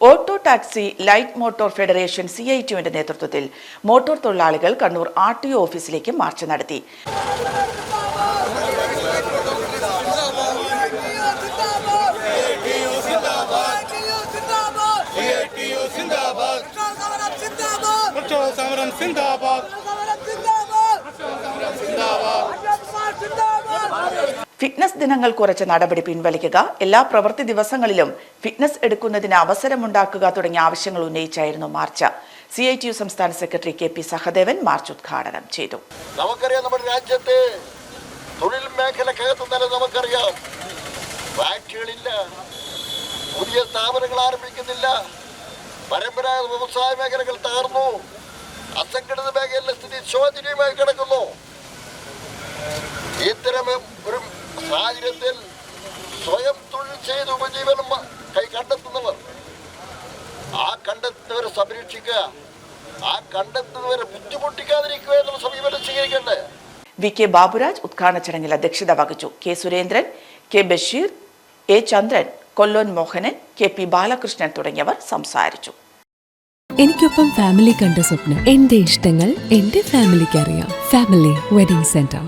Auto taxi light motor federation C I ടിയുവിന്റെ നേതൃത്വത്തിൽ motor തൊഴിലാളികൾ Kannur R T O ഓഫീസിലേക്ക് march നടത്തി. ഉത്സവ സമരം സിന്ദാബാദ്. ഫിറ്റ്നസ് ദിനങ്ങൾ കുറച്ച് നടപടി പിൻവലിക്കുക. എല്ലാ പ്രവൃത്തി ദിവസങ്ങളിലും ഫിറ്റ്നസ് എടുക്കുന്നതിന് അവസരമുണ്ടാക്കുക തുടങ്ങിയ ആവശ്യങ്ങൾ ഉന്നയിച്ചായിരുന്നു march. C I T U സംസ്ഥാന secretary K P Sahadevan march ഉദ്ഘാടനം ചെയ്തു. നമുക്കറിയാം നമ്മുടെ രാജ്യത്തെ തൊഴിൽ മേഖലക്കകത്ത് തന്നെ നമുക്കറിയാം. ഫാക്ടറികളില്ല പുതിയ സ്ഥാപനങ്ങൾ ആരംഭിക്കുന്നില്ല. പരമ്പരാഗത വ്യവസായ മേഖലകൾ തകർന്നു. അസംഘടിത മേഖലയിലെ സ്ഥിതി ശോചനീയമായി കിടക്കുന്നു. സാഹചര്യത്തിൽ സ്വയം തൊഴിൽ ചെയ്ത് ഉപജീവനം കൈ കണ്ടെത്തുന്നവർ. ആ കണ്ടെത്തുന്നവരെ സംരക്ഷിക്കുക. ആ കണ്ടെത്തുന്നവരെ ബുദ്ധിമുട്ടിക്കാതിരിക്കുക എന്നുള്ള സമീപനം സ്വീകരിക്കണ്ടേ? വി കെ ബാബുരാജ് ഉദ്ഘാടന ചടങ്ങിൽ അധ്യക്ഷത വഹിച്ചു. K Surendran K Basheer A Chandran Kollon Mohanan K P Balakrishnan തുടങ്ങിയവർ സംസാരിച്ചു. എനിക്കൊപ്പം ഫാമിലി കണ്ട സ്വപ്നം. എന്റെ ഇഷ്ടങ്ങൾ എന്റെ ഫാമിലിക്ക് അറിയാം. Family wedding centre